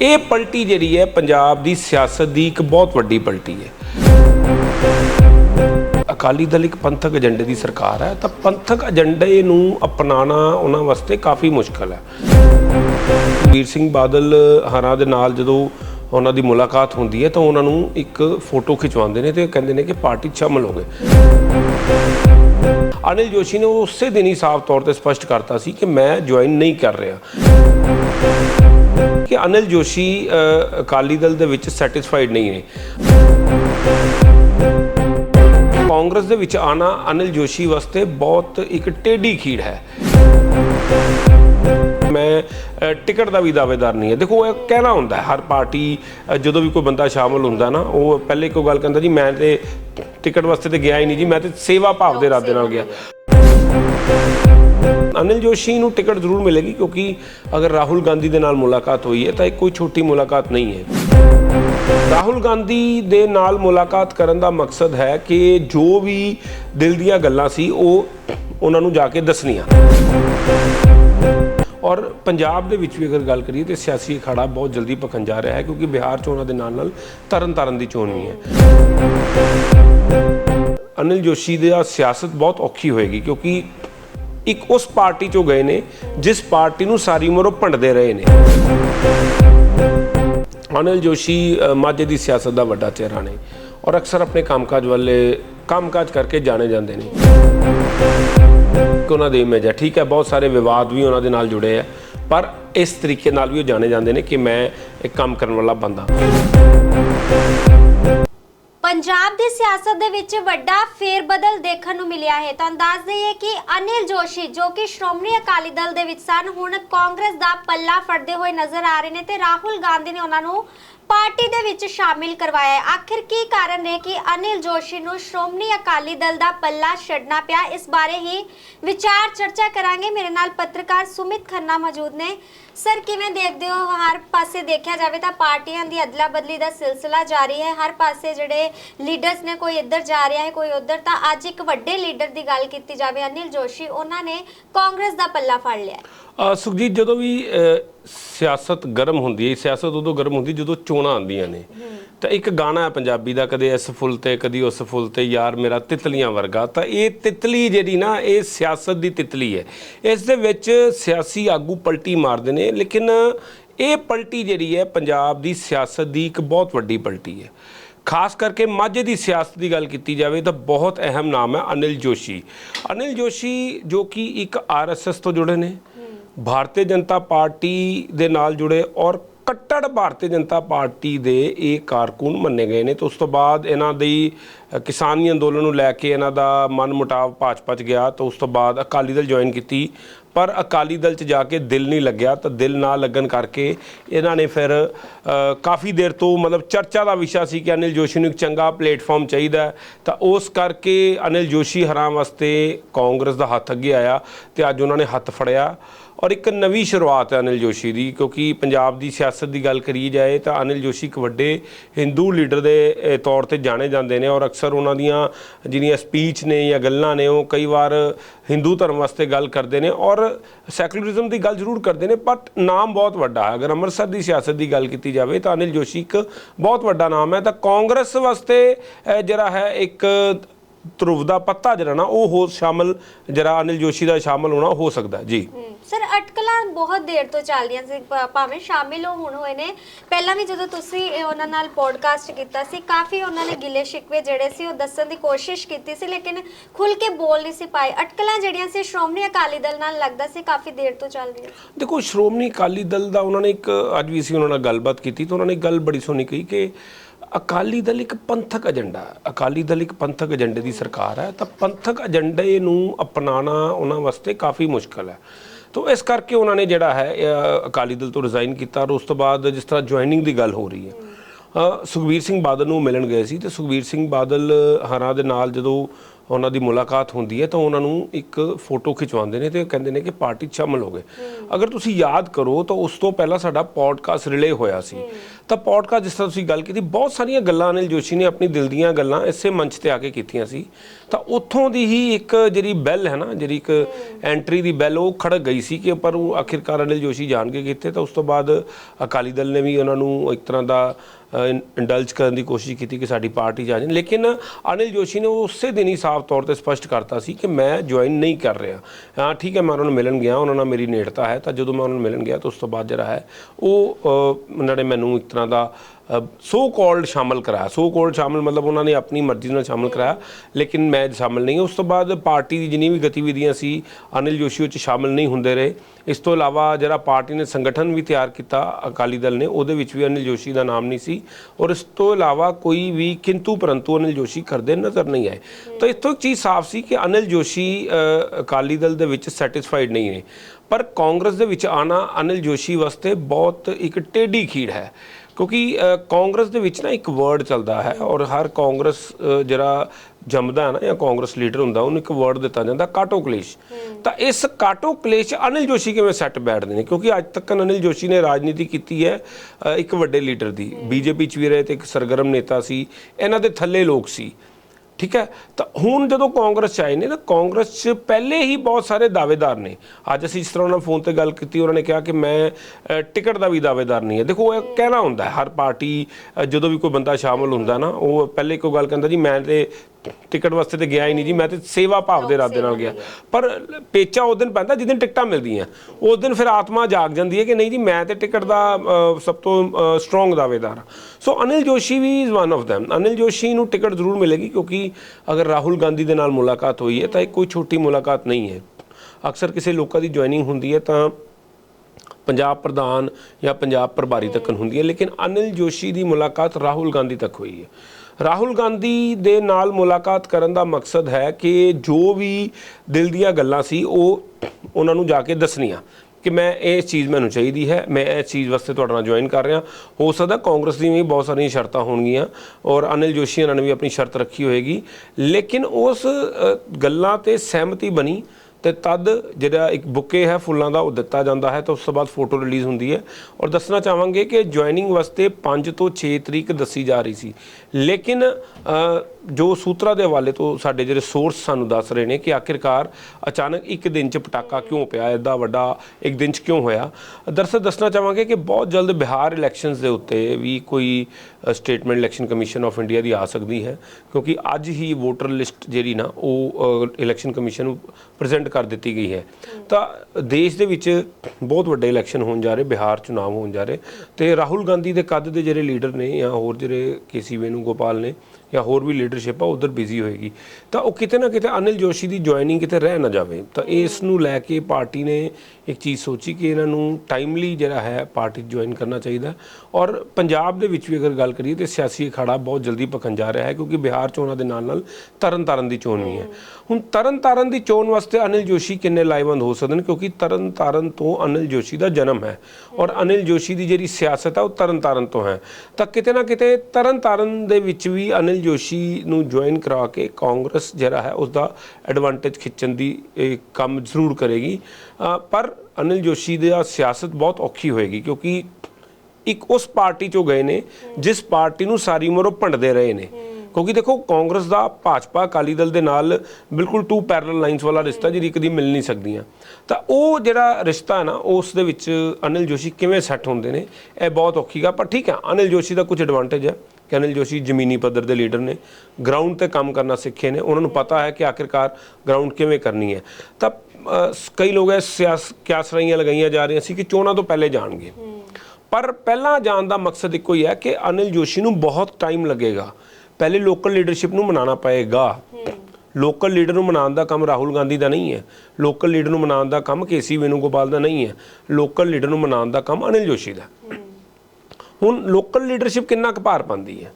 ਇਹ ਪਲਟੀ ਜਿਹੜੀ ਹੈ ਪੰਜਾਬ ਦੀ ਸਿਆਸਤ ਦੀ ਇੱਕ ਬਹੁਤ ਵੱਡੀ ਪਲਟੀ ਹੈ। ਅਕਾਲੀ ਦਲ ਇੱਕ ਪੰਥਕ ਏਜੰਡੇ ਦੀ ਸਰਕਾਰ ਹੈ, ਤਾਂ ਪੰਥਕ ਏਜੰਡੇ ਨੂੰ ਅਪਣਾਉਣਾ ਉਹਨਾਂ ਵਾਸਤੇ ਕਾਫੀ ਮੁਸ਼ਕਲ ਹੈ। ਵੀਰ ਸਿੰਘ ਬਾਦਲ ਹਰਾਂ ਦੇ ਨਾਲ ਜਦੋਂ ਉਹਨਾਂ ਦੀ ਮੁਲਾਕਾਤ ਹੁੰਦੀ ਹੈ, ਤਾਂ ਉਹਨਾਂ ਨੂੰ ਇੱਕ ਫੋਟੋ ਖਿਚਵਾਉਂਦੇ ਨੇ ਤੇ ਕਹਿੰਦੇ ਨੇ ਕਿ ਪਾਰਟੀ 'ਚ ਸ਼ਾਮਲ ਹੋ ਗਏ। ਅਨਿਲ ਜੋਸ਼ੀ ਨੇ ਉਸੇ ਦਿਨ ਹੀ ਸਾਫ਼ ਤੌਰ ਤੇ ਸਪਸ਼ਟ ਕਰਤਾ ਸੀ ਕਿ ਮੈਂ ਜੁਆਇਨ ਨਹੀਂ ਕਰ ਰਿਹਾ। ਕਿ ਅਨਿਲ ਜੋਸ਼ੀ ਅਕਾਲੀ ਦਲ ਦੇ ਵਿੱਚ ਸੈਟੀਸਫਾਈਡ ਨਹੀਂ ਨੇ। ਕਾਂਗਰਸ ਦੇ ਵਿੱਚ ਆਣਾ ਅਨਿਲ ਜੋਸ਼ੀ ਵਾਸਤੇ ਬਹੁਤ ਇੱਕ ਟੇਢੀ ਖੀੜ ਹੈ। ਮੈਂ ਟਿਕਟ ਦਾ ਵੀ ਦਾਅਵੇਦਾਰ ਨਹੀਂ ਹੈ। ਦੇਖੋ, ਇਹ ਕਹਿਣਾ ਹੁੰਦਾ ਹਰ ਪਾਰਟੀ ਜਦੋਂ ਵੀ ਕੋਈ ਬੰਦਾ ਸ਼ਾਮਲ ਹੁੰਦਾ ਨਾ, ਉਹ ਪਹਿਲੇ ਕੋਈ ਗੱਲ ਕਹਿੰਦਾ, ਜੀ, ਮੈਂ ਤੇ ਟਿਕਟ ਵਾਸਤੇ ਤੇ ਗਿਆ ਹੀ ਨਹੀਂ ਜੀ, ਮੈਂ ਤੇ ਸੇਵਾ ਭਾਵ ਦੇ ਇਰਾਦੇ ਨਾਲ ਗਿਆ। ਅਨਿਲ ਜੋਸ਼ੀ ਨੂੰ ਟਿਕਟ ਜ਼ਰੂਰ ਮਿਲੇਗੀ ਕਿਉਂਕਿ ਅਗਰ ਰਾਹੁਲ ਗਾਂਧੀ ਦੇ ਨਾਲ ਮੁਲਾਕਾਤ ਹੋਈ ਹੈ ਤਾਂ ਇਹ ਕੋਈ ਛੋਟੀ ਮੁਲਾਕਾਤ ਨਹੀਂ ਹੈ। ਰਾਹੁਲ ਗਾਂਧੀ ਦੇ ਨਾਲ ਮੁਲਾਕਾਤ ਕਰਨ ਦਾ ਮਕਸਦ ਹੈ ਕਿ ਜੋ ਵੀ ਦਿਲ ਦੀਆਂ ਗੱਲਾਂ ਸੀ ਉਹ ਉਹਨਾਂ ਨੂੰ ਜਾ ਕੇ ਦੱਸਣੀਆਂ। ਔਰ ਪੰਜਾਬ ਦੇ ਵਿੱਚ ਵੀ ਅਗਰ ਗੱਲ ਕਰੀਏ ਤੇ ਸਿਆਸੀ ਅਖਾੜਾ ਬਹੁਤ ਜਲਦੀ ਪਖੰਜ ਜਾ ਰਿਹਾ ਹੈ ਕਿਉਂਕਿ ਬਿਹਾਰ ਚੋਣਾਂ ਦੇ ਨਾਲ ਨਾਲ ਤਰਨ ਤਾਰਨ ਦੀ ਚੋਣ ਵੀ ਹੈ। ਅਨਿਲ ਜੋਸ਼ੀ ਦੀ ਸਿਆਸਤ ਬਹੁਤ ਔਖੀ ਹੋਏਗੀ ਕਿਉਂਕਿ ਇੱਕ ਉਸ ਪਾਰਟੀ ਚੋਂ ਗਏ ਨੇ, ਜਿਸ ਪਾਰਟੀ ਨੂੰ ਸਾਰੀ ਉਮਰ ਉਹ ਭੰਡਦੇ ਰਹੇ ਨੇ। ਅਨਿਲ ਜੋਸ਼ੀ ਮਾਝੇ ਦੀ ਸਿਆਸਤ ਦਾ ਵੱਡਾ ਚਿਹਰਾ ਨੇ ਔਰ ਅਕਸਰ ਆਪਣੇ ਕੰਮਕਾਜ ਵਾਲੇ, ਕੰਮਕਾਜ ਕਰਕੇ ਜਾਣੇ ਜਾਂਦੇ ਨੇ। ਉਹਨਾਂ ਦੇ ਇਮੇਜ ਹੈ, ਠੀਕ ਹੈ, ਬਹੁਤ ਸਾਰੇ ਵਿਵਾਦ ਵੀ ਉਹਨਾਂ ਦੇ ਨਾਲ ਜੁੜੇ ਆ, ਪਰ ਇਸ ਤਰੀਕੇ ਨਾਲ ਵੀ ਉਹ ਜਾਣੇ ਜਾਂਦੇ ਨੇ ਕਿ ਮੈਂ ਇੱਕ ਕੰਮ ਕਰਨ ਵਾਲਾ ਬੰਦਾ। ਪੰਜਾਬ ਦੀ ਸਿਆਸਤ ਦੇ ਵਿੱਚ ਵੱਡਾ ਫੇਰਬਦਲ ਦੇਖਣ ਨੂੰ ਮਿਲਿਆ ਹੈ। ਤਾਂ ਦੱਸ ਦਈਏ ਕਿ ਅਨਿਲ ਜੋਸ਼ੀ, ਜੋ ਕਿ ਸ਼੍ਰੋਮਣੀ ਅਕਾਲੀ ਦਲ ਦੇ ਵਿੱਚ ਸਨ, ਹੁਣ ਕਾਂਗਰਸ ਦਾ ਪੱਲਾ ਫੜਦੇ ਹੋਏ ਨਜ਼ਰ ਆ ਰਹੇ ਨੇ ਤੇ ਰਾਹੁਲ ਗਾਂਧੀ ਨੇ ਉਹਨਾਂ ਨੂੰ ਪਾਰਟੀ ਦੇ ਵਿੱਚ ਸ਼ਾਮਿਲ ਕਰਵਾਇਆ ਹੈ। ਆਖਿਰ ਕੀ ਕਾਰਨ ਹੈ ਕਿ ਅਨਿਲ ਜੋਸ਼ੀ ਨੂੰ ਸ਼੍ਰੋਮਣੀ ਅਕਾਲੀ ਦਲ ਦਾ ਪੱਲਾ ਛੱਡਣਾ ਪਿਆ? ਇਸ ਬਾਰੇ ਹੀ ਵਿਚਾਰ ਚਰਚਾ ਕਰਾਂਗੇ। ਮੇਰੇ ਨਾਲ ਪੱਤਰਕਾਰ ਸੁਮਿਤ ਖੰਨਾ ਮੌਜੂਦ ਨੇ। ਸਰ, ਕਿਵੇਂ ਦੇਖਦੇ ਹੋ? ਹਰ ਪਾਸੇ ਦੇਖਿਆ ਜਾਵੇ ਤਾਂ ਪਾਰਟੀਆਂ ਦੀ ਅਦਲਾ ਬਦਲੀ ਦਾ ਸਿਲਸਿਲਾ ਜਾਰੀ ਹੈ। ਹਰ ਪਾਸੇ ਜਿਹੜੇ ਲੀਡਰਸ ਨੇ, ਕੋਈ ਇੱਧਰ ਜਾ ਰਿਹਾ ਹੈ, ਕੋਈ ਉੱਧਰ, ਤਾਂ ਅੱਜ ਇੱਕ ਵੱਡੇ ਲੀਡਰ ਦੀ ਗੱਲ ਕੀਤੀ ਜਾਵੇ ਅਨਿਲ ਜੋਸ਼ੀ, ਉਹਨਾਂ ਨੇ ਕਾਂਗਰਸ ਦਾ ਪੱਲਾ ਫੜ ਲਿਆ ਸੁਖਜੀਤ ਜਦੋਂ ਵੀ ਸਿਆਸਤ ਗਰਮ ਹੁੰਦੀ ਹੈ ਸਿਆਸਤ ਉਦੋਂ ਗਰਮ ਹੁੰਦੀ ਜਦੋਂ ਚੋਣਾਂ ਆਉਂਦੀਆਂ ਨੇ। ਤਾਂ ਇੱਕ ਗਾਣਾ ਹੈ ਪੰਜਾਬੀ ਦਾ ਕਦੇ ਇਸ ਫੁੱਲ ਤੇ ਕਦੀ ਉਸ ਫੁੱਲ ਤੇ ਯਾਰ ਮੇਰਾ ਤਿਤਲੀਆਂ ਵਰਗਾ। ਤਾਂ ਇਹ ਤਿਤਲੀ ਜਿਹੜੀ ਨਾ ਇਹ ਸਿਆਸਤ ਦੀ ਤਿਤਲੀ ਹੈ। ਇਸ ਦੇ ਵਿੱਚ ਸਿਆਸੀ ਆਗੂ ਪਲਟੀ ਮਾਰਦੇ ਨੇ ਲੇਕਿਨ ਇਹ ਪਲਟੀ ਜਿਹੜੀ ਹੈ ਪੰਜਾਬ ਦੀ ਸਿਆਸਤ ਦੀ ਇੱਕ ਬਹੁਤ ਵੱਡੀ ਪਲਟੀ ਹੈ। ਖਾਸ ਕਰਕੇ ਮਾਝੇ ਦੀ ਸਿਆਸਤ ਦੀ ਗੱਲ ਕੀਤੀ ਜਾਵੇ ਤਾਂ ਬਹੁਤ ਅਹਿਮ ਨਾਮ ਹੈ ਅਨਿਲ ਜੋਸ਼ੀ। ਅਨਿਲ ਜੋਸ਼ੀ ਜੋ ਕਿ ਇੱਕ ਆਰਐਸਐਸ ਤੋਂ ਜੁੜੇ ਨੇ। ਭਾਰਤੀ ਜਨਤਾ ਪਾਰਟੀ ਦੇ ਨਾਲ ਜੁੜੇ ਔਰ ਕੱਟੜ ਭਾਰਤੀ ਜਨਤਾ ਪਾਰਟੀ ਦੇ ਇਹ ਕਾਰਕੁਨ ਮੰਨੇ ਗਏ ਨੇ ਤੇ ਉਸ ਤੋਂ ਬਾਅਦ ਇਹਨਾਂ ਦੀ ਕਿਸਾਨੀ ਅੰਦੋਲਨ ਨੂੰ ਲੈ ਕੇ ਇਹਨਾਂ ਦਾ ਮਨ ਮੁਟਾਵ ਭਾਜਪਾ 'ਚ ਗਿਆ ਤਾਂ ਉਸ ਤੋਂ ਬਾਅਦ ਅਕਾਲੀ ਦਲ ਜੁਆਇਨ ਕੀਤੀ। ਪਰ ਅਕਾਲੀ ਦਲ 'ਚ ਜਾ ਕੇ ਦਿਲ ਨਹੀਂ ਲੱਗਿਆ ਤਾਂ ਦਿਲ ਨਾ ਲੱਗਣ ਕਰਕੇ ਇਹਨਾਂ ਨੇ ਫਿਰ ਕਾਫੀ ਦੇਰ ਤੋਂ ਮਤਲਬ ਚਰਚਾ ਦਾ ਵਿਸ਼ਾ ਸੀ ਕਿ ਅਨਿਲ ਜੋਸ਼ੀ ਨੂੰ ਇੱਕ ਚੰਗਾ ਪਲੇਟਫਾਰਮ ਚਾਹੀਦਾ ਤਾਂ ਉਸ ਕਰਕੇ ਅਨਿਲ ਜੋਸ਼ੀ ਹਰਾਂ ਵਾਸਤੇ ਕਾਂਗਰਸ ਦਾ ਹੱਥ ਅੱਗੇ ਆਇਆ ਤੇ ਅੱਜ ਉਹਨਾਂ ਨੇ ਹੱਥ ਫੜਿਆ। ਔਰ ਇੱਕ ਨਵੀਂ ਸ਼ੁਰੂਆਤ ਹੈ ਅਨਿਲ ਜੋਸ਼ੀ ਦੀ, ਕਿਉਂਕਿ ਪੰਜਾਬ ਦੀ ਸਿਆਸਤ ਦੀ ਗੱਲ ਕਰੀ ਜਾਏ ਤਾਂ ਅਨਿਲ ਜੋਸ਼ੀ ਇੱਕ ਵੱਡੇ ਹਿੰਦੂ ਲੀਡਰ ਦੇ ਤੌਰ ਤੇ ਜਾਣੇ ਜਾਂਦੇ ਨੇ ਔਰ ਅਕਸਰ ਉਹਨਾਂ ਦੀਆਂ ਜਿਹੜੀਆਂ ਸਪੀਚ ਨੇ ਜਾਂ ਗੱਲਾਂ ਨੇ ਉਹ ਕਈ ਵਾਰ ਹਿੰਦੂ ਧਰਮ ਵਾਸਤੇ ਗੱਲ ਕਰਦੇ ਨੇ ਔਰ ਸੈਕੂਲਰਿਜ਼ਮ ਦੀ ਗੱਲ ਜ਼ਰੂਰ ਕਰਦੇ ਨੇ ਬਟ ਨਾਮ ਬਹੁਤ ਵੱਡਾ ਹੈ। ਅਗਰ ਅੰਮ੍ਰਿਤਸਰ ਦੀ ਸਿਆਸਤ ਦੀ ਗੱਲ ਕੀਤੀ ਜਾਵੇ ਤਾਂ ਅਨਿਲ ਜੋਸ਼ੀ ਇੱਕ ਬਹੁਤ ਵੱਡਾ ਨਾਮ ਹੈ। ਤਾਂ ਕਾਂਗਰਸ ਵਾਸਤੇ ਜਿਹੜਾ ਹੈ ਇੱਕ ਧਰੁਵ ਦਾ ਪੱਤਾ ਜਿਹੜਾ ਨਾ ਉਹ ਹੋ ਸ਼ਾਮਲ ਜਿਹੜਾ ਅਨਿਲ ਜੋਸ਼ੀ ਦਾ ਸ਼ਾਮਲ ਹੋਣਾ ਹੋ ਸਕਦਾ। ਜੀ। ਸਰ ਅਟਕਲਾਂ ਬਹੁਤ ਦੇਰ ਤੋਂ ਚੱਲਦੀਆਂ ਸੀ ਭਾ- ਭਾਵੇਂ ਸ਼ਾਮਿਲ ਉਹ ਹੁਣ ਹੋਏ ਨੇ। ਪਹਿਲਾਂ ਵੀ ਜਦੋਂ ਤੁਸੀਂ ਇਹ ਉਹਨਾਂ ਨਾਲ ਪੋਡਕਾਸਟ ਕੀਤਾ ਸੀ ਕਾਫੀ ਉਹਨਾਂ ਨੇ ਗਿਲੇ ਸ਼ਿਕਵੇ ਜਿਹੜੇ ਸੀ ਉਹ ਦੱਸਣ ਦੀ ਕੋਸ਼ਿਸ਼ ਕੀਤੀ ਸੀ ਲੇਕਿਨ ਖੁੱਲ ਕੇ ਬੋਲ ਨਹੀਂ ਸੀ ਪਾਏ। ਅਟਕਲਾਂ ਜਿਹੜੀਆਂ ਸੀ ਸ਼੍ਰੋਮਣੀ ਅਕਾਲੀ ਦਲ ਨਾਲ ਲੱਗਦਾ ਸੀ ਕਾਫੀ ਦੇਰ ਤੋਂ ਚੱਲ ਰਹੀਆਂ ਦੇਖੋ ਸ਼੍ਰੋਮਣੀ ਅਕਾਲੀ ਦਲ ਦਾ ਉਹਨਾਂ ਨੇ ਇੱਕ ਅੱਜ ਵੀ ਅਸੀਂ ਉਹਨਾਂ ਨਾਲ ਗੱਲਬਾਤ ਕੀਤੀ ਤਾਂ ਉਹਨਾਂ ਨੇ ਇੱਕ ਗੱਲ ਬੜੀ ਸੋਹਣੀ ਕਹੀ ਕਿ ਅਕਾਲੀ ਦਲ ਇੱਕ ਪੰਥਕ ਏਜੰਡਾ ਅਕਾਲੀ ਦਲ ਇੱਕ ਪੰਥਕ ਏਜੰਡੇ ਦੀ ਸਰਕਾਰ ਹੈ। ਤਾਂ ਪੰਥਕ ਏਜੰਡੇ ਨੂੰ ਅਪਣਾਉਣਾ ਉਹਨਾਂ ਵਾਸਤੇ ਕਾਫੀ ਮੁਸ਼ਕਲ ਹੈ। ਤਾਂ ਇਸ ਕਰਕੇ ਉਹਨਾਂ ਨੇ ਜਿਹੜਾ ਹੈ ਅਕਾਲੀ ਦਲ ਤੋਂ ਰਿਜ਼ਾਈਨ ਕੀਤਾ ਔਰ ਉਸ ਤੋਂ ਬਾਅਦ ਜਿਸ ਤਰ੍ਹਾਂ ਜੁਆਇਨਿੰਗ ਦੀ ਗੱਲ ਹੋ ਰਹੀ ਹੈ ਸੁਖਬੀਰ ਸਿੰਘ ਬਾਦਲ ਨੂੰ ਮਿਲਣ ਗਏ ਸੀ ਤੇ ਸੁਖਬੀਰ ਸਿੰਘ ਬਾਦਲ ਹਰਾਂ ਦੇ ਨਾਲ ਜਦੋਂ ਉਹਨਾਂ ਦੀ ਮੁਲਾਕਾਤ ਹੁੰਦੀ ਹੈ ਤਾਂ ਉਹਨਾਂ ਨੂੰ ਇੱਕ ਫੋਟੋ ਖਿਚਵਾਉਂਦੇ ਨੇ ਤੇ ਕਹਿੰਦੇ ਨੇ ਕਿ ਪਾਰਟੀ 'ਚ ਸ਼ਾਮਲ ਹੋ ਗਏ। ਅਗਰ ਤੁਸੀਂ ਯਾਦ ਕਰੋ ਤਾਂ ਉਸ ਤੋਂ ਪਹਿਲਾਂ ਸਾਡਾ ਪੋਡਕਾਸਟ ਰਿਲੇ ਹੋਇਆ ਸੀ। ਤਾਂ ਪੋਡਕਾਸਟ ਜਿਸ ਤਰ੍ਹਾਂ ਤੁਸੀਂ ਗੱਲ ਕੀਤੀ ਬਹੁਤ ਸਾਰੀਆਂ ਗੱਲਾਂ ਅਨਿਲ ਜੋਸ਼ੀ ਨੇ ਆਪਣੀ ਦਿਲ ਦੀਆਂ ਗੱਲਾਂ ਇਸੇ ਮੰਚ ਤੇ ਆ ਕੇ ਕੀਤੀਆਂ ਸੀ। ਤਾਂ ਉੱਥੋਂ ਦੀ ਹੀ ਇੱਕ ਜਿਹੜੀ ਬੈਲ ਹੈ ਨਾ ਜਿਹੜੀ ਇੱਕ ਐਂਟਰੀ ਦੀ ਬੈਲ ਉਹ ਖੜਕ ਗਈ ਸੀ ਕਿ ਪਰ ਉਹ ਆਖਿਰਕਾਰ ਅਨਿਲ ਜੋਸ਼ੀ ਜਾਣ ਕੇ ਕੀਤੇ ਤਾਂ ਉਸ ਤੋਂ ਬਾਅਦ ਅਕਾਲੀ ਦਲ ਨੇ ਵੀ ਉਹਨਾਂ ਨੂੰ ਇੱਕ ਤਰ੍ਹਾਂ ਦਾ ਇੰਡਲਜ ਕਰਨ ਦੀ ਕੋਸ਼ਿਸ਼ ਕੀਤੀ ਕਿ ਸਾਡੀ ਪਾਰਟੀ ਜਾ ਜਾਣ। ਲੇਕਿਨ ਅਨਿਲ ਜੋਸ਼ੀ ਨੇ ਉਸੇ ਦਿਨ ਹੀ ਸਾਫ਼ ਤੌਰ ਤੇ ਸਪਸ਼ਟ ਕਰਤਾ ਸੀ ਕਿ ਮੈਂ ਜੁਆਇਨ ਨਹੀਂ ਕਰ ਰਿਹਾ। ਹਾਂ ਠੀਕ ਹੈ ਮੈਂ ਉਹਨਾਂ ਨੂੰ ਮਿਲਣ ਗਿਆ ਉਹਨਾਂ ਨਾਲ ਮੇਰੀ ਨੇੜਤਾ ਹੈ ਤਾਂ ਜਦੋਂ ਮੈਂ ਉਹਨਾਂ ਨੂੰ ਮਿਲਣ ਗਿਆ ਤਾਂ ਉਸ ਤੋਂ ਬਾਅਦ ਜਿਹੜਾ ਹੈ ਉਹ ਅ, ਉਹਨਾਂ ਨੇ ਮੈਨੂੰ ਇੱਕ ਤਰ੍ਹਾਂ ਦਾ ਸੋ ਕਾਲਡ ਸ਼ਾਮਲ ਕਰਾਇਆ। ਸੋ ਕਾਲਡ ਸ਼ਾਮਲ ਮਤਲਬ ਉਹਨਾਂ ਨੇ ਆਪਣੀ ਮਰਜ਼ੀ ਨਾਲ ਸ਼ਾਮਲ ਕਰਾਇਆ, ਲੇਕਿਨ ਮੈਂ ਸ਼ਾਮਲ ਨਹੀਂ। ਉਸ ਤੋਂ ਬਾਅਦ ਪਾਰਟੀ ਦੀ ਜਿੰਨੀ ਵੀ ਗਤੀਵਿਧੀਆਂ ਸੀ, ਅਨਿਲ ਜੋਸ਼ੀ ਵਿੱਚ 'ਚ ਸ਼ਾਮਲ ਨਹੀਂ ਹੁੰਦੇ ਰਹੇ। ਇਸ ਤੋਂ ਇਲਾਵਾ ਜਿਹੜਾ ਪਾਰਟੀ ਨੇ ਸੰਗਠਨ ਵੀ ਤਿਆਰ ਕੀਤਾ, ਅਕਾਲੀ ਦਲ ਨੇ, ਉਹਦੇ ਵਿੱਚ ਵੀ ਅਨਿਲ ਜੋਸ਼ੀ ਦਾ ਨਾਮ ਨਹੀਂ ਸੀ। ਔਰ ਇਸ ਤੋਂ ਇਲਾਵਾ ਕੋਈ ਵੀ, ਕਿੰਤੂ ਪਰੰਤੂ ਅਨਿਲ ਜੋਸ਼ੀ ਕਰਦੇ ਨਜ਼ਰ ਨਹੀਂ ਆਏ। ਤਾਂ ਇੱਥੋਂ ਇੱਕ ਚੀਜ਼ ਸਾਫ਼ ਸੀ ਕਿ ਅਨਿਲ ਜੋਸ਼ੀ ਅਕਾਲੀ ਦਲ ਦੇ ਵਿੱਚ ਸੈਟੀਸਫਾਈਡ ਨਹੀਂ ਨੇ ਪਰ ਕਾਂਗਰਸ ਦੇ ਵਿੱਚ ਆਣਾ ਅਨਿਲ ਜੋਸ਼ੀ ਵਾਸਤੇ ਬਹੁਤ ਇੱਕ ਟੇਢੀ ਖੀੜ ਹੈ। ਕਿਉਂਕਿ ਕਾਂਗਰਸ ਦੇ ਵਿੱਚ ਨਾ ਇੱਕ ਵਰਡ ਚੱਲਦਾ ਹੈ ਔਰ ਹਰ ਕਾਂਗਰਸ ਜਿਹੜਾ ਜੰਮਦਾ ਹੈ ਨਾ ਜਾਂ ਕਾਂਗਰਸ ਲੀਡਰ ਹੁੰਦਾ ਉਹਨੂੰ ਇੱਕ ਵਰਡ ਦਿੱਤਾ ਜਾਂਦਾ ਕਾਟੋ ਕਲੇਸ਼। ਤਾਂ ਇਸ ਕਾਟੋ ਕਲੇਸ਼ ਅਨਿਲ ਜੋਸ਼ੀ ਕਿਵੇਂ ਸੈੱਟ ਬੈਠਦੇ ਨੇ? ਕਿਉਂਕਿ ਅੱਜ ਤੱਕ ਅਨਿਲ ਜੋਸ਼ੀ ਨੇ ਰਾਜਨੀਤੀ ਕੀਤੀ ਹੈ ਇੱਕ ਵੱਡੇ ਲੀਡਰ ਦੀ। ਬੀਜੇਪੀ 'ਚ ਵੀ ਰਹੇ ਤੇ ਇੱਕ ਸਰਗਰਮ ਨੇਤਾ ਸੀ। ਇਹਨਾਂ ਦੇ ਥੱਲੇ ਲੋਕ ਸੀ। ਠੀਕ ਹੈ? ਤਾਂ ਹੁਣ ਜਦੋਂ ਕਾਂਗਰਸ ਚ ਆਏ ਨੇ, ਤਾਂ ਕਾਂਗਰਸ ਚ ਪਹਿਲੇ ਹੀ ਬਹੁਤ ਸਾਰੇ ਦਾਅਵੇਦਾਰ ਨੇ। ਅੱਜ ਅਸੀਂ ਇਸ ਤਰ੍ਹਾਂ ਉਹਨਾਂ ਫੋਨ ਤੇ ਗੱਲ ਕੀਤੀ, ਉਹਨਾਂ ਨੇ ਕਿਹਾ ਕਿ ਮੈਂ ਟਿਕਟ ਦਾ ਵੀ ਦਾਅਵੇਦਾਰ ਨਹੀਂ ਹੈ। ਦੇਖੋ, ਇਹ ਕਹਿਣਾ ਹੁੰਦਾ ਹਰ ਪਾਰਟੀ ਜਦੋਂ ਵੀ ਕੋਈ ਬੰਦਾ ਸ਼ਾਮਲ ਹੁੰਦਾ ਨਾ, ਉਹ ਪਹਿਲੇ ਕੋਈ ਗੱਲ ਕਹਿੰਦਾ ਜੀ, ਮੈਂ ਤੇ ਟਿਕਟ ਵਾਸਤੇ ਤੇ ਗਿਆ ਹੀ ਨਹੀਂ ਜੀ, ਮੈਂ ਤੇ ਸੇਵਾ ਭਾਵ ਦੇ ਇਰਾਦੇ ਨਾਲ ਗਿਆ। ਪਰ ਪੇਚਾ ਉਸ ਦਿਨ ਪੈਂਦਾ ਜਿਸ ਦਿਨ ਟਿਕਟਾਂ ਮਿਲਦੀਆਂ। ਉਸ ਦਿਨ ਫਿਰ ਆਤਮਾ ਜਾਗ ਜਾਂਦੀ ਹੈ ਕਿ ਨਹੀਂ ਜੀ, ਮੈਂ ਤੇ ਟਿਕਟ ਦਾ ਸਭ ਤੋਂ ਸਟਰੋਂਗ ਦਾਅਵੇਦਾਰ ਹਾਂ। So Anil Joshi we is one of them Anil Joshi ਨੂੰ ਟਿਕਟ ਜ਼ਰੂਰ ਮਿਲੇਗੀ ਕਿਉਂਕਿ ਅਗਰ ਰਾਹੁਲ ਗਾਂਧੀ ਦੇ ਨਾਲ ਮੁਲਾਕਾਤ ਹੋਈ ਹੈ ਤਾਂ ਇਹ ਕੋਈ ਛੋਟੀ ਮੁਲਾਕਾਤ ਨਹੀਂ ਹੈ। ਅਕਸਰ ਕਿਸੇ ਲੋਕਾਂ ਦੀ ਜੁਆਇਨਿੰਗ ਹੁੰਦੀ ਹੈ ਤਾਂ ਪੰਜਾਬ ਪ੍ਰਧਾਨ ਜਾਂ ਪੰਜਾਬ ਪ੍ਰਭਾਰੀ ਤੱਕ ਹੁੰਦੀ ਹੈ। ਲੇਕਿਨ ਅਨਿਲ ਜੋਸ਼ੀ ਦੀ ਮੁਲਾਕਾਤ ਰਾਹੁਲ ਗਾਂਧੀ ਤੱਕ ਹੋਈ ਹੈ। ਰਾਹੁਲ ਗਾਂਧੀ ਦੇ ਨਾਲ ਮੁਲਾਕਾਤ ਕਰਨ ਦਾ ਮਕਸਦ ਹੈ ਕਿ ਜੋ ਵੀ ਦਿਲ ਦੀਆਂ ਗੱਲਾਂ ਸੀ, ਉਹ ਉਹਨਾਂ ਨੂੰ ਜਾ ਕੇ ਦੱਸਣੀਆਂ ਕਿ ਮੈਂ ਇਹ ਚੀਜ਼ ਮੈਨੂੰ ਚਾਹੀਦੀ ਹੈ, ਮੈਂ ਇਹ ਚੀਜ਼ ਵਾਸਤੇ ਤੁਹਾਡੇ ਨਾਲ ਜੁਆਇਨ ਕਰ ਰਿਹਾ। ਹੋ ਸਕਦਾ ਕਾਂਗਰਸ ਦੀ ਵੀ ਬਹੁਤ ਸਾਰੀਆਂ ਸ਼ਰਤਾਂ ਹੋਣਗੀਆਂ ਔਰ ਅਨਿਲ ਜੋਸ਼ੀ ਉਹਨਾਂ ਨੇ ਵੀ ਆਪਣੀ ਸ਼ਰਤ ਰੱਖੀ ਹੋਏਗੀ। ਲੇਕਿਨ ਉਸ ਗੱਲਾਂ ਤੇ ਸਹਿਮਤੀ ਬਣੀ ਤੇ ਤਦ ਜਿਹੜਾ ਇੱਕ ਬੁੱਕੇ ਹੈ ਫੁੱਲਾਂ ਦਾ ਉਹ ਦਿੱਤਾ ਜਾਂਦਾ ਹੈ ਤਾਂ ਉਸ ਤੋਂ ਬਾਅਦ ਫੋਟੋ ਰਿਲੀਜ਼ ਹੁੰਦੀ ਹੈ। ਔਰ ਦੱਸਣਾ ਚਾਹਾਂਗੇ ਕਿ ਜੁਆਇਨਿੰਗ ਵਾਸਤੇ 5 ਤੋਂ 6 ਤਰੀਕ ਦੱਸੀ ਜਾ ਰਹੀ ਸੀ। ਲੇਕਿਨ ਜੋ ਸੂਤਰਾਂ ਦੇ ਹਵਾਲੇ ਤੋਂ ਸਾਡੇ ਜਿਹੜੇ ਸੋਰਸ ਸਾਨੂੰ ਦੱਸ ਰਹੇ ਨੇ ਕਿ ਆਖਿਰਕਾਰ ਅਚਾਨਕ ਇੱਕ ਦਿਨ ਚ ਪਟਾਕਾ ਕਿਉਂ ਪਿਆ ਐਡਾ ਵੱਡਾ ਇੱਕ ਦਿਨ ਚ ਕਿਉਂ ਹੋਇਆ? ਦਰਸਲ ਦੱਸਣਾ ਚਾਹਾਂਗੇ ਕਿ ਬਹੁਤ ਜਲਦ ਬਿਹਾਰ ਇਲੈਕਸ਼ਨਸ ਦੇ ਉੱਤੇ ਵੀ ਕੋਈ statement election commission of India ਦੀ ਆ ਸਕਦੀ ਹੈ। ਕਿਉਂਕਿ ਅੱਜ ਹੀ ਵੋਟਰ ਲਿਸਟ ਜਿਹੜੀ ਨਾ ਉਹ ਇਲੈਕਸ਼ਨ ਕਮਿਸ਼ਨ ਨੂੰ ਪ੍ਰੈਜ਼ੈਂਟ ਕਰ ਦਿੱਤੀ ਗਈ ਹੈ। ਤਾਂ ਦੇਸ਼ ਦੇ ਵਿੱਚ ਬਹੁਤ ਵੱਡੇ ਇਲੈਕਸ਼ਨ ਹੋਣ ਜਾ ਰਹੇ, ਬਿਹਾਰ ਚੁਣਾਵ ਹੋਣ ਜਾ ਰਹੇ ਤੇ ਰਾਹੁਲ ਗਾਂਧੀ ਦੇ ਕੱਦ ਦੇ ਜਿਹੜੇ ਲੀਡਰ ਨੇ ਜਾਂ ਹੋਰ ਜਿਹੜੇ ਕੇਸੀ ਵੇਨੂ ਗੋਪਾਲ ਨੇ ਜਾਂ ਹੋਰ ਵੀ ਲੀਡਰਸ਼ਿਪ ਆ ਉਧਰ ਬਿਜ਼ੀ ਹੋਏਗੀ। ਤਾਂ ਉਹ ਕਿਤੇ ਨਾ ਕਿਤੇ ਅਨਿਲ ਜੋਸ਼ੀ ਦੀ ਜੁਆਇਨਿੰਗ ਕਿਤੇ ਰਹਿ ਨਾ ਜਾਵੇ। ਤਾਂ ਇਸ ਨੂੰ ਲੈ ਕੇ ਪਾਰਟੀ ਨੇ ਇੱਕ ਚੀਜ਼ ਸੋਚੀ ਕਿ ਇਹਨਾਂ ਨੂੰ ਟਾਈਮਲੀ ਜਿਹੜਾ ਹੈ ਪਾਰਟੀ ਜੁਆਇਨ ਕਰਨਾ ਚਾਹੀਦਾ। ਔਰ ਪੰਜਾਬ ਦੇ ਵਿੱਚ ਵੀ ਅਗਰ ਗੱਲ ਕਰੀਏ ਤੇ ਸਿਆਸੀ ਅਖਾੜਾ ਬਹੁਤ ਜਲਦੀ ਪਖਣ ਜਾ ਰਿਹਾ ਹੈ, ਕਿਉਂਕਿ ਬਿਹਾਰ ਚੋਣਾਂ ਦੇ ਨਾਲ ਨਾਲ ਤਰਨ ਤਾਰਨ ਦੀ ਚੋਣ ਵੀ ਹੈ। ਹੁਣ ਤਰਨ ਤਾਰਨ ਦੀ ਚੋਣ ਵਾਸਤੇ ਅਨਿਲ ਜੋਸ਼ੀ ਕਿੰਨੇ ਲਾਇਬੰਦ ਹੋ ਸਕਦੇ ਨੇ ਕਿਉਂਕਿ ਤਰਨ ਤਾਰਨ ਤੋਂ ਅਨਿਲ ਜੋਸ਼ੀ ਦਾ ਜਨਮ ਹੈ। ਔਰ ਅਨਿਲ ਜੋਸ਼ੀ ਦੀ ਜਿਹੜੀ ਸਿਆਸਤ ਹੈ ਉਹ ਤਰਨ ਤਾਰਨ ਤੋਂ ਹੈ। ਤਾਂ ਕਿਤੇ ਨਾ ਕਿਤੇ ਤਰਨ ਤਾਰਨ ਦੇ ਵਿੱਚ ਵੀ ਅਨਿਲ ਅਨਿਲ ਜੋਸ਼ੀ ਨੂੰ ਜੁਆਇਨ ਕਰਾ ਕੇ ਕਾਂਗਰਸ ਜਿਹੜਾ ਹੈ ਉਸ ਦਾ ਐਡਵਾਂਟੇਜ ਖਿੱਚਣ ਦੀ ਕੰਮ ਜ਼ਰੂਰ ਕਰੇਗੀ। ਪਰ ਅਨਿਲ ਜੋਸ਼ੀ ਦੀ ਸਿਆਸਤ ਬਹੁਤ ਔਖੀ ਹੋਏਗੀ ਕਿਉਂਕਿ ਇੱਕ ਉਸ ਪਾਰਟੀ ਚੋਂ ਗਏ ਨੇ ਜਿਸ ਪਾਰਟੀ ਨੂੰ ਸਾਰੀ ਉਮਰ ਉਹ ਭੰਡਦੇ ਰਹੇ ਨੇ। ਕਿਉਂਕਿ ਦੇਖੋ ਕਾਂਗਰਸ ਦਾ ਭਾਜਪਾ ਅਕਾਲੀ ਦਲ ਦੇ ਨਾਲ ਬਿਲਕੁਲ ਟੂ ਪੈਰਲਲ ਲਾਈਨਸ ਵਾਲਾ ਰਿਸ਼ਤਾ ਜਿਹੜੀ ਕਦੀ ਮਿਲ ਨਹੀਂ ਸਕਦੀਆਂ। ਤਾਂ ਉਹ ਜਿਹੜਾ ਰਿਸ਼ਤਾ ਹੈ ਨਾ, ਉਸ ਦੇ ਵਿੱਚ ਅਨਿਲ ਜੋਸ਼ੀ ਕਿਵੇਂ ਸੈੱਟ ਹੁੰਦੇ ਨੇ, ਇਹ ਬਹੁਤ ਔਖੀ ਗਾ ਪਰ ਠੀਕ ਹੈ, ਅਨਿਲ ਜੋਸ਼ੀ ਦਾ ਕੁਝ ਐਡਵਾਂਟੇਜ ਹੈ। ਕਿ ਅਨਿਲ ਜੋਸ਼ੀ ਜ਼ਮੀਨੀ ਪੱਧਰ ਦੇ ਲੀਡਰ ਨੇ ਗਰਾਊਂਡ ਤੇ ਕੰਮ ਕਰਨਾ ਸਿੱਖੇ ਨੇ, ਉਹਨਾਂ ਨੂੰ ਪਤਾ ਹੈ ਕਿ ਆਖਿਰਕਾਰ ਗਰਾਊਂਡ ਕਿਵੇਂ ਕਰਨੀ ਹੈ। ਤਾਂ ਕਈ ਲੋਕ ਐ ਸਿਆਸ, ਕਿਆਸਰਾਈਆਂ ਲਗਾਈਆਂ ਜਾ ਰਹੀਆਂ ਸੀ ਕਿ ਚੋਣਾਂ ਤੋਂ ਪਹਿਲੇ ਜਾਣਗੇ। ਪਰ ਪਹਿਲਾਂ ਜਾਣ ਦਾ ਮਕਸਦ ਇੱਕੋ ਹੀ ਹੈ ਕਿ ਅਨਿਲ ਜੋਸ਼ੀ ਨੂੰ ਬਹੁਤ ਟਾਈਮ ਲੱਗੇਗਾ। ਪਹਿਲੇ ਲੋਕਲ ਲੀਡਰਸ਼ਿਪ ਨੂੰ ਮਨਾਉਣਾ ਪਏਗਾ। ਲੋਕਲ ਲੀਡਰ ਨੂੰ ਮਨਾਉਣ ਦਾ ਕੰਮ ਰਾਹੁਲ ਗਾਂਧੀ ਦਾ ਨਹੀਂ ਹੈ। ਲੋਕਲ ਲੀਡਰ ਨੂੰ ਮਨਾਉਣ ਦਾ ਕੰਮ ਕੇਸੀ ਵੇਨੂਗੋਪਾਲ ਦਾ ਨਹੀਂ ਹੈ। ਲੋਕਲ ਲੀਡਰ ਨੂੰ ਮਨਾਉਣ ਦਾ ਕੰਮ ਅਨਿਲ ਜੋਸ਼ੀ ਦਾ। ਹੁਣ ਲੋਕਲ ਲੀਡਰਸ਼ਿਪ ਕਿੰਨਾ ਕੁ ਭਾਰ ਪਾਉਂਦੀ ਹੈ?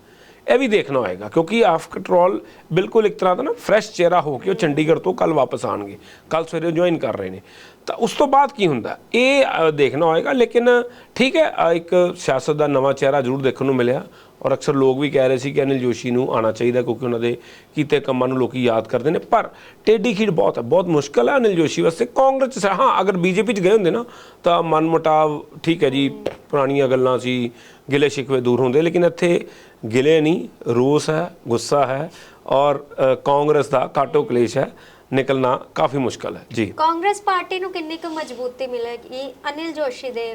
ਇਹ ਵੀ ਦੇਖਣਾ ਹੋਏਗਾ, ਕਿਉਂਕਿ ਆਫਟਰ ਆਲ ਬਿਲਕੁਲ ਇੱਕ ਤਰ੍ਹਾਂ ਦਾ ਨਾ ਫਰੈਸ਼ ਚਿਹਰਾ ਹੋ ਕੇ ਉਹ ਚੰਡੀਗੜ੍ਹ ਤੋਂ ਕੱਲ ਵਾਪਸ ਆਣਗੇ ਕੱਲ ਸਵੇਰੇ ਜੁਆਇਨ ਕਰ ਰਹੇ ਨੇ। ਤਾਂ ਉਸ ਤੋਂ ਬਾਅਦ ਕੀ ਹੁੰਦਾ? ਇਹ ਦੇਖਣਾ ਹੋਏਗਾ, ਲੇਕਿਨ ਠੀਕ ਹੈ ਇੱਕ ਸਿਆਸਤ ਦਾ ਨਵਾਂ ਚਿਹਰਾ ਜ਼ਰੂਰ ਦੇਖਣ ਨੂੰ ਮਿਲਿਆ ਔਰ ਅਕਸਰ ਲੋਕ ਵੀ ਕਹਿ ਰਹੇ ਸੀ ਕਿ ਅਨਿਲ ਜੋਸ਼ੀ ਨੂੰ ਆਣਾ ਚਾਹੀਦਾ ਕਿਉਂਕਿ ਉਹਨਾਂ ਦੇ ਕੀਤੇ ਕੰਮਾਂ ਨੂੰ ਲੋਕੀ ਯਾਦ ਕਰਦੇ ਨੇ। ਪਰ ਟੇਡੀ ਖੀੜ ਬਹੁਤ ਹੈ, ਬਹੁਤ ਮੁਸ਼ਕਲ ਹੈ ਅਨਿਲ ਜੋਸ਼ੀ ਵਾਸਤੇ। ਕਾਂਗਰਸ 'ਚ, ਹਾਂ, ਅਗਰ ਬੀਜੇਪੀ 'ਚ ਗਏ ਹੁੰਦੇ ਨਾ, ਤਾਂ ਮਨਮੁਟਾਵ ਠੀਕ ਹੈ ਜੀ, ਪੁਰਾਣੀਆਂ ਗੱਲਾਂ ਸੀ ਗਿਲੇ ਸ਼ਿਕਵੇ ਦੂਰ ਹੁੰਦੇ ਲੇਕਿਨ ਇੱਥੇ ਗਿਲੇ ਨਹੀਂ ਰੋਸ ਹੈ ਗੁੱਸਾ ਹੈ ਔਰ ਕਾਂਗਰਸ ਦਾ ਕਾਟੋ ਕਲੇਸ਼ ਹੈ ਨਿਕਲਣਾ ਕਾਫੀ ਮੁਸ਼ਕਲ ਹੈ। ਜੀ। ਕਾਂਗਰਸ ਪਾਰਟੀ ਨੂੰ ਕਿੰਨੀ ਕੁ ਮਜ਼ਬੂਤੀ ਮਿਲੇਗੀ ਅਨਿਲ ਜੋਸ਼ੀ ਦੇ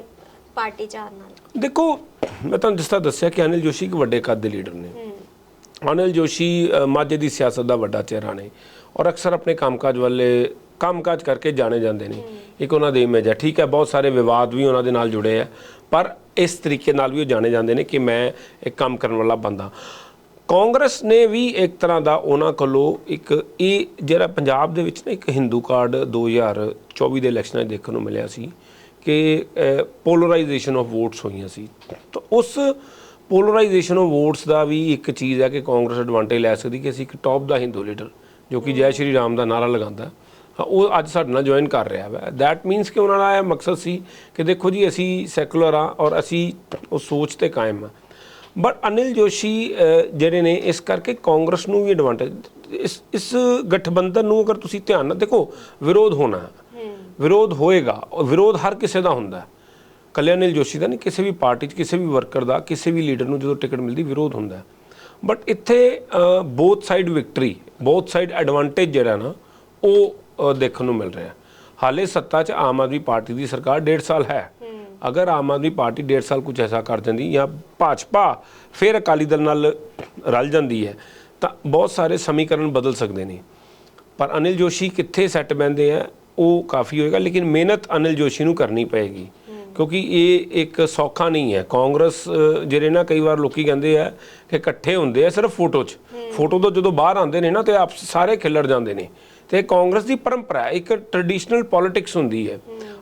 ਪਾਰਟੀ ਚਾਰ ਨਾਲ? ਦੇਖੋ ਮੈਂ ਤੁਹਾਨੂੰ ਜਿਸ ਤਰ੍ਹਾਂ ਦੱਸਿਆ ਕਿ ਅਨਿਲ ਜੋਸ਼ੀ ਇੱਕ ਵੱਡੇ ਕੱਦ ਦੇ ਲੀਡਰ ਨੇ। ਅਨਿਲ ਜੋਸ਼ੀ ਮਾਝੇ ਦੀ ਸਿਆਸਤ ਦਾ ਵੱਡਾ ਚਿਹਰਾ ਨੇ ਔਰ ਅਕਸਰ ਆਪਣੇ ਕੰਮਕਾਜ ਵਾਲੇ ਕੰਮਕਾਜ ਕਰਕੇ ਜਾਣੇ ਜਾਂਦੇ ਨੇ। ਇੱਕ ਉਹਨਾਂ ਦੀ ਇਮੇਜ ਹੈ ਠੀਕ ਹੈ ਬਹੁਤ ਸਾਰੇ ਵਿਵਾਦ ਵੀ ਉਹਨਾਂ ਦੇ ਨਾਲ ਜੁੜੇ ਆ ਪਰ ਇਸ ਤਰੀਕੇ ਨਾਲ ਵੀ ਉਹ ਜਾਣੇ ਜਾਂਦੇ ਨੇ ਕਿ ਮੈਂ ਇੱਕ ਕੰਮ ਕਰਨ ਵਾਲਾ ਬੰਦਾ। ਕਾਂਗਰਸ ਨੇ ਵੀ ਇੱਕ ਤਰ੍ਹਾਂ ਦਾ ਉਹਨਾਂ ਕੋਲੋਂ ਇੱਕ ਇਹ ਜਿਹੜਾ ਪੰਜਾਬ ਦੇ ਵਿੱਚ ਨਾ ਇੱਕ ਹਿੰਦੂ ਕਾਰਡ 2024 ਦੇ ਇਲੈਕਸ਼ਨਾਂ 'ਚ ਦੇਖਣ ਨੂੰ ਮਿਲਿਆ ਸੀ ਕਿ ਪੋਲਰਾਈਜੇਸ਼ਨ ਆਫ ਵੋਟਸ ਹੋਈਆਂ ਸੀ। ਤਾਂ ਉਸ ਪੋਲਰਾਈਜੇਸ਼ਨ ਆਫ ਵੋਟਸ ਦਾ ਵੀ ਇੱਕ ਚੀਜ਼ ਹੈ ਕਿ ਕਾਂਗਰਸ ਐਡਵਾਂਟੇਜ ਲੈ ਸਕਦੀ ਕਿ ਅਸੀਂ ਇੱਕ ਟੌਪ ਦਾ ਹਿੰਦੂ ਲੀਡਰ ਜੋ ਕਿ ਜੈ ਸ਼੍ਰੀ ਰਾਮ ਦਾ ਨਾਰਾ ਲਗਾਉਂਦਾ। ਉਹ ਅੱਜ ਸਾਡੇ ਨਾਲ ਜੁਆਇਨ ਕਰ ਰਿਹਾ ਹੈ ਦੈਟ ਮੀਨਸ ਕਿ ਉਹਨਾਂ ਦਾ ਇਹ ਮਕਸਦ ਸੀ ਕਿ ਦੇਖੋ ਜੀ ਅਸੀਂ ਸੈਕੂਲਰ ਆ ਔਰ ਅਸੀਂ ਉਹ ਸੋਚ ਤੇ ਕਾਇਮ ਆ ਬਟ ਅਨਿਲ ਜੋਸ਼ੀ ਜਿਹੜੇ ਨੇ ਇਸ ਕਰਕੇ ਕਾਂਗਰਸ ਨੂੰ ਵੀ ਐਡਵਾਂਟੇਜ ਇਸ ਇਸ ਗਠਬੰਧਨ ਨੂੰ ਅਗਰ ਤੁਸੀਂ ਧਿਆਨ ਨਾਲ ਦੇਖੋ ਵਿਰੋਧ ਹੋਣਾ। ਹੈ। ਵਿਰੋਧ ਹੋਏਗਾ। ਔਰ ਵਿਰੋਧ ਹਰ ਕਿਸੇ ਦਾ ਹੁੰਦਾ। ਹੈ ਕੱਲੇ ਅਨਿਲ ਜੋਸ਼ੀ ਦਾ ਨਹੀਂ ਕਿਸੇ ਵੀ ਪਾਰਟੀ 'ਚ ਕਿਸੇ ਵੀ ਵਰਕਰ ਦਾ ਕਿਸੇ ਵੀ ਲੀਡਰ ਨੂੰ ਜਦੋਂ ਟਿਕਟ ਮਿਲਦੀ ਵਿਰੋਧ ਹੁੰਦਾ। ਬਟ ਇੱਥੇ both side victory both side advantage ਜਿਹੜਾ ਨਾ ਉਹ ਦੇਖਣ ਨੂੰ ਮਿਲ ਰਿਹਾ। ਹਾਲੇ ਸੱਤਾ 'ਚ ਆਮ ਆਦਮੀ ਪਾਰਟੀ ਦੀ ਸਰਕਾਰ 1.5 ਸਾਲ ਹੈ। ਅਗਰ ਆਮ ਆਦਮੀ ਪਾਰਟੀ 1.5 ਸਾਲ ਕੁਝ ਐਸਾ ਕਰ ਜਾਂਦੀ ਜਾਂ ਭਾਜਪਾ ਫਿਰ ਅਕਾਲੀ ਦਲ ਨਾਲ ਰਲ ਜਾਂਦੀ ਹੈ ਤਾਂ ਬਹੁਤ ਸਾਰੇ ਸਮੀਕਰਨ ਬਦਲ ਸਕਦੇ ਨੇ। ਪਰ ਅਨਿਲ ਜੋਸ਼ੀ ਕਿੱਥੇ ਸੈੱਟ ਬੈੰਦੇ ਆ ਉਹ ਕਾਫੀ ਹੋਏਗਾ ਲੇਕਿਨ ਮਿਹਨਤ ਅਨਿਲ ਜੋਸ਼ੀ ਨੂੰ ਕਰਨੀ ਪਏਗੀ। ਕਿਉਂਕਿ ਇਹ ਇੱਕ ਸੌਖਾ ਨਹੀਂ ਹੈ। ਕਾਂਗਰਸ ਜਿਹੜੇ ਨਾ ਕਈ ਵਾਰ ਲੋਕੀ ਕਹਿੰਦੇ ਆ ਕਿ ਇਕੱਠੇ ਹੁੰਦੇ ਆ ਸਿਰਫ ਫੋਟੋ 'ਚ। ਫੋਟੋ ਤੋਂ ਜਦੋਂ ਬਾਹਰ ਆਉਂਦੇ ਨੇ ਨਾ ਤੇ ਆਪ ਸਾਰੇ ਖਿਲੜ ਜਾਂਦੇ ਨੇ। ਤੇ ਕਾਂਗਰਸ ਦੀ ਪਰੰਪਰਾ ਹੈ, ਇੱਕ ਟ੍ਰੈਡੀਸ਼ਨਲ ਪੋਲਿਟਿਕਸ ਹੁੰਦੀ ਹੈ।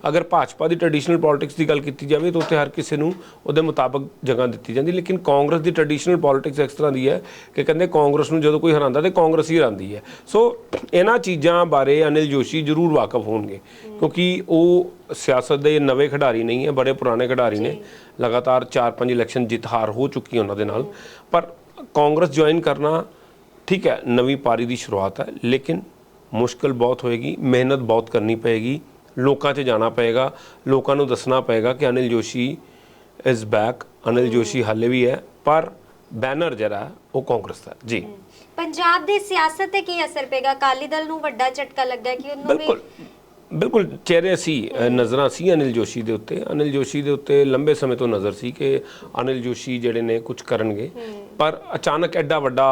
ਅਗਰ ਭਾਜਪਾ ਦੀ ਟ੍ਰੈਡੀਸ਼ਨਲ ਪੋਲਿਟਿਕਸ ਦੀ ਗੱਲ ਕੀਤੀ ਜਾਵੇ ਤਾਂ ਉੱਥੇ ਹਰ ਕਿਸੇ ਨੂੰ ਉਹਦੇ ਮੁਤਾਬਕ ਜਗ੍ਹਾ ਦਿੱਤੀ ਜਾਂਦੀ ਲੇਕਿਨ ਕਾਂਗਰਸ ਦੀ ਟ੍ਰੈਡੀਸ਼ਨਲ ਪੋਲਿਟਿਕਸ ਇਸ ਤਰ੍ਹਾਂ ਦੀ ਹੈ ਕਿ ਕਹਿੰਦੇ ਕਾਂਗਰਸ ਨੂੰ ਜਦੋਂ ਕੋਈ ਹਰਾਉਂਦਾ ਤੇ ਕਾਂਗਰਸ ਹੀ ਹਰਾਉਂਦੀ ਹੈ। ਸੋ ਇਹਨਾਂ ਚੀਜ਼ਾਂ ਬਾਰੇ ਅਨਿਲ ਜੋਸ਼ੀ ਜ਼ਰੂਰ ਵਾਕਫ ਹੋਣਗੇ, ਕਿਉਂਕਿ ਉਹ ਸਿਆਸਤ ਦੇ ਨਵੇਂ ਖਿਡਾਰੀ ਨਹੀਂ ਹੈ, ਬੜੇ ਪੁਰਾਣੇ ਖਿਡਾਰੀ ਨੇ। ਲਗਾਤਾਰ 4-5 ਇਲੈਕਸ਼ਨ ਜਿੱਤ ਹਾਰ ਹੋ ਚੁੱਕੀ ਉਹਨਾਂ ਦੇ ਨਾਲ। ਪਰ ਕਾਂਗਰਸ ਜੁਆਇਨ ਕਰਨਾ ਠੀਕ ਹੈ, ਨਵੀਂ ਪਾਰੀ ਦੀ ਸ਼ੁਰੂਆਤ ਹੈ, ਲੇਕਿਨ ਮੁਸ਼ਕਲ ਬਹੁਤ ਹੋਏਗੀ ਮਿਹਨਤ ਬਹੁਤ ਕਰਨੀ ਪਏਗੀ ਲੋਕਾਂ 'ਚ ਜਾਣਾ ਪਏਗਾ ਲੋਕਾਂ ਨੂੰ ਦੱਸਣਾ ਪਏਗਾ ਕਿ ਅਨਿਲ ਜੋਸ਼ੀ ਇਜ਼ ਬੈਕ ਅਨਿਲ ਜੋਸ਼ੀ ਹਾਲੇ ਵੀ ਹੈ ਪਰ ਬੈਨਰ ਜਿਹੜਾ ਉਹ ਕਾਂਗਰਸ ਦਾ। ਜੀ। ਪੰਜਾਬ ਦੀ ਸਿਆਸਤ ਤੇ ਕੀ ਅਸਰ ਪਏਗਾ? ਅਕਾਲੀ ਦਲ ਨੂੰ ਵੱਡਾ ਝਟਕਾ ਲੱਗਾ ਕਿ ਉਹਨੂੰ ਵੀ ਬਿਲਕੁਲ ਬਿਲਕੁਲ ਚਿਹਰੇ ਸੀ ਨਜ਼ਰਾਂ ਸੀ ਅਨਿਲ ਜੋਸ਼ੀ ਦੇ ਉੱਤੇ। ਅਨਿਲ ਜੋਸ਼ੀ ਦੇ ਉੱਤੇ ਲੰਬੇ ਸਮੇਂ ਤੋਂ ਨਜ਼ਰ ਸੀ ਕਿ ਅਨਿਲ ਜੋਸ਼ੀ ਜਿਹੜੇ ਨੇ ਕੁਝ ਕਰਨਗੇ। ਪਰ ਅਚਾਨਕ ਐਡਾ ਵੱਡਾ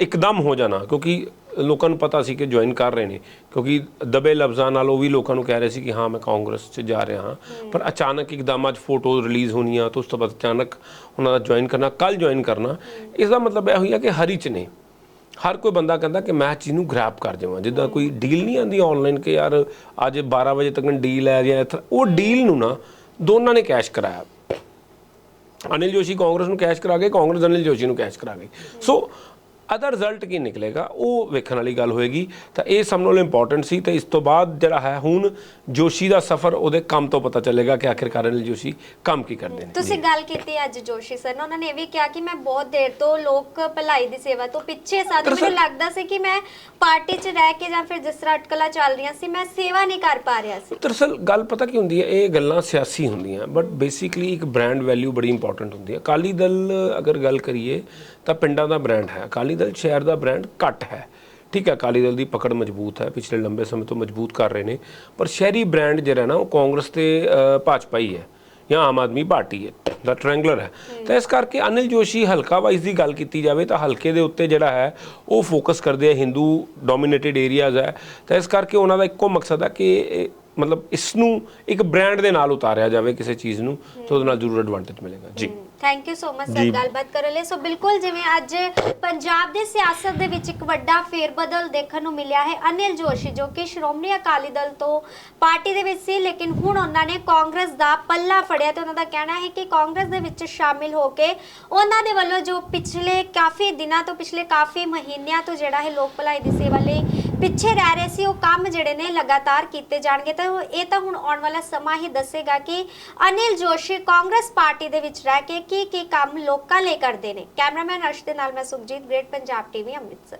ਇੱਕਦਮ ਹੋ ਜਾਣਾ ਕਿਉਂਕਿ ਲੋਕਾਂ ਨੂੰ ਪਤਾ ਸੀ ਕਿ ਜੁਆਇਨ ਕਰ ਰਹੇ ਨੇ ਕਿਉਂਕਿ ਦਬੇ ਲਫ਼ਜ਼ਾਂ ਨਾਲ ਉਹ ਵੀ ਲੋਕਾਂ ਨੂੰ ਕਹਿ ਰਹੇ ਸੀ ਕਿ ਹਾਂ ਮੈਂ ਕਾਂਗਰਸ 'ਚ ਜਾ ਰਿਹਾ ਹਾਂ। ਪਰ ਅਚਾਨਕ ਇੱਕਦਮ ਅੱਜ ਫੋਟੋ ਰਿਲੀਜ਼ ਹੋਣੀਆਂ ਤਾਂ ਉਸ ਤੋਂ ਬਾਅਦ ਅਚਾਨਕ ਉਹਨਾਂ ਦਾ ਜੁਆਇਨ ਕਰਨਾ ਕੱਲ ਜੁਆਇਨ ਕਰਨਾ। ਇਸ ਦਾ ਮਤਲਬ ਇਹ ਹੋਇਆ ਕਿ ਹਰੀ 'ਚ ਨੇ ਹਰ ਕੋਈ ਬੰਦਾ ਕਹਿੰਦਾ ਕਿ ਮੈਂ ਚੀਜ਼ ਨੂੰ ਗ੍ਰੈਬ ਕਰ ਜਾਵਾਂ ਜਿੱਦਾਂ ਕੋਈ ਡੀਲ ਨਹੀਂ ਆਂਦੀ ਆਨਲਾਈਨ ਕਿ ਯਾਰ ਅੱਜ 12 ਵਜੇ ਤੱਕ ਡੀਲ ਹੈ ਜਾਂ ਇੱਥੇ- ਉਹ ਡੀਲ ਨੂੰ ਨਾ ਦੋਨਾਂ ਨੇ ਕੈਸ਼ ਕਰਾਇਆ। ਅਨਿਲ ਜੋਸ਼ੀ ਕਾਂਗਰਸ ਨੂੰ ਕੈਸ਼ ਕਰਾ ਗਏ ਕਾਂਗਰਸ ਅਨਿਲ ਜੋਸ਼ੀ ਨੂੰ ਕੈਸ਼ ਕਰਾ ਗਈ ਸੋ ਅਦਰ ਰਿਜ਼ਲਟ ਕੀ ਨਿਕਲੇਗਾ? ਉਹ ਵੇਖਣ ਵਾਲੀ ਗੱਲ ਹੋਏਗੀ। ਤਾਂ ਇਹ ਸਭ ਨਾਲੋਂ ਇੰਪੋਰਟੈਂਟ ਸੀ। ਤੇ ਇਸ ਤੋਂ ਬਾਅਦ ਜਿਹੜਾ ਹੈ ਹੁਣ ਜੋਸ਼ੀ ਦਾ ਸਫ਼ਰ ਉਹਦੇ ਕੰਮ ਤੋਂ ਪਤਾ ਚੱਲੇਗਾ ਕਿ ਆਖਿਰਕਾਰ ਅਨਿਲ ਜੋਸ਼ੀ ਕੰਮ ਕੀ ਕਰਦੇ ਨੇ। ਤੁਸੀਂ ਗੱਲ ਕੀਤੀ ਅੱਜ ਜੋਸ਼ੀ ਸਰ ਨਾਲ। ਉਹਨਾਂ ਨੇ ਇਹ ਵੀ ਕਿਹਾ ਕਿ ਮੈਂ ਬਹੁਤ ਦੇਰ ਤੋਂ ਲੋਕ ਭਲਾਈ ਦੀ ਸੇਵਾ ਤੋਂ ਪਿੱਛੇ ਸਾਂ ਮੈਨੂੰ ਲੱਗਦਾ ਸੀ ਕਿ ਮੈਂ ਪਾਰਟੀ 'ਚ ਰਹਿ ਕੇ ਜਾਂ ਫਿਰ ਜਿਸ ਤਰ੍ਹਾਂ ਅਟਕਲਾਂ ਚੱਲ ਰਹੀਆਂ ਸੀ ਮੈਂ ਸੇਵਾ ਨਹੀਂ ਕਰ ਪਾ ਰਿਹਾ ਸੀ। ਦਰਅਸਲ ਗੱਲ ਪਤਾ ਕੀ ਹੁੰਦੀ ਹੈ ਇਹ ਗੱਲਾਂ ਸਿਆਸੀ ਹੁੰਦੀਆਂ ਬਟ ਬੇਸਿਕਲੀ ਇੱਕ ਬ੍ਰਾਂਡ ਵੈਲਿਊ ਬੜੀ ਇੰਪੋਰਟੈਂਟ ਹੁੰਦੀ ਹੈ। ਅਕਾਲੀ ਦਲ ਅਗਰ ਗੱਲ ਕਰੀਏ ਤਾਂ ਪਿੰਡਾਂ ਦਾ ਬ੍ਰਾਂਡ ਹੈ। ਅਕਾਲੀ ਦਲ ਸ਼ਹਿਰ ਦਾ ਬ੍ਰਾਂਡ ਘੱਟ ਹੈ। ਠੀਕ ਹੈ ਅਕਾਲੀ ਦਲ ਦੀ ਪਕੜ ਮਜ਼ਬੂਤ ਹੈ ਪਿਛਲੇ ਲੰਬੇ ਸਮੇਂ ਤੋਂ ਮਜ਼ਬੂਤ ਕਰ ਰਹੇ ਨੇ। ਪਰ ਸ਼ਹਿਰੀ ਬ੍ਰਾਂਡ ਜਿਹੜਾ ਨਾ ਉਹ ਕਾਂਗਰਸ ਤੇ ਭਾਜਪਾ ਹੀ ਹੈ ਜਾਂ ਆਮ ਆਦਮੀ ਪਾਰਟੀ ਹੈ। ਦਾ ਟ੍ਰਾਇੰਗੂਲਰ ਹੈ। ਤਾਂ ਇਸ ਕਰਕੇ ਅਨਿਲ ਜੋਸ਼ੀ ਹਲਕਾ ਵਾਈਜ਼ ਦੀ ਗੱਲ ਕੀਤੀ ਜਾਵੇ ਤਾਂ ਹਲਕੇ ਦੇ ਉੱਤੇ ਜਿਹੜਾ ਹੈ ਉਹ ਫੋਕਸ ਕਰਦੇ ਆ ਹਿੰਦੂ ਡੋਮੀਨੇਟਿਡ ਏਰੀਆਜ਼ ਹੈ। ਤਾਂ ਇਸ ਕਰਕੇ ਉਹਨਾਂ ਦਾ ਇੱਕੋ ਮਕਸਦ ਹੈ ਕਿ ਮਤਲਬ ਇਸ ਨੂੰ ਇੱਕ ਬ੍ਰਾਂਡ ਦੇ ਨਾਲ ਉਤਾਰਿਆ ਜਾਵੇ ਕਿਸੇ ਚੀਜ਼ ਨੂੰ ਤਾਂ ਉਹਦੇ ਨਾਲ ਜ਼ਰੂਰ ਐਡਵਾਂਟੇਜ ਮਿਲੇਗਾ। ਜੀ। Thank you so much sir ਗੱਲਬਾਤ ਕਰਨ ਲਈ। ਸੋ ਬਿਲਕੁਲ ਜਿਵੇਂ ਅੱਜ ਪੰਜਾਬ ਦੀ ਸਿਆਸਤ ਦੇ ਵਿੱਚ ਇੱਕ ਵੱਡਾ ਫੇਰਬਦਲ ਦੇਖਣ ਨੂੰ ਮਿਲਿਆ ਹੈ ਅਨਿਲ ਜੋਸ਼ੀ ਜੋ ਕਿ ਸ਼੍ਰੋਮਣੀ ਅਕਾਲੀ ਦਲ ਤੋਂ ਪਾਰਟੀ ਦੇ ਵਿੱਚ ਸੀ ਲੇਕਿਨ ਹੁਣ ਉਹਨਾਂ ਨੇ ਕਾਂਗਰਸ ਦਾ ਪੱਲਾ ਫੜਿਆ ਤੇ ਉਹਨਾਂ ਦਾ ਕਹਿਣਾ ਹੈ ਕਿ ਕਾਂਗਰਸ ਦੇ ਵਿੱਚ ਸ਼ਾਮਿਲ ਹੋ ਕੇ ਉਹਨਾਂ ਦੇ ਵੱਲੋਂ ਜੋ ਪਿਛਲੇ ਕਾਫੀ ਦਿਨਾਂ ਤੋਂ ਪਿਛਲੇ ਕਾਫੀ ਮਹੀਨਿਆਂ ਤੋਂ ਜਿਹੜਾ ਹੈ ਲੋਕ ਭਲਾਈ ਦੀ ਸੇਵਾ ਲਈ ਪਿੱਛੇ ਰਹਿ ਰਹੇ ਸੀ, ਉਹ ਕੰਮ ਜਿਹੜੇ ਨੇ ਲਗਾਤਾਰ ਕੀਤੇ ਜਾਣਗੇ। ਤਾਂ ਇਹ ਤਾਂ ਹੁਣ ਆਉਣ ਵਾਲਾ ਸਮਾਂ ਹੀ ਦੱਸੇਗਾ ਕਿ ਅਨਿਲ ਜੋਸ਼ੀ ਕਾਂਗਰਸ ਪਾਰਟੀ ਦੇ ਵਿੱਚ ਰਹਿ ਕੇ ਕੀ ਕੀ ਕੰਮ ਲੋਕਾਂ ਲਈ ਕਰਦੇ ਨੇ। ਕੈਮਰਾਮੈਨ ਅਰਸ਼ ਦੇ ਨਾਲ ਮੈਂ ਸੁਖਜੀਤ, ਗ੍ਰੇਟ ਪੰਜਾਬ ਟੀਵੀ, ਅੰਮ੍ਰਿਤਸਰ।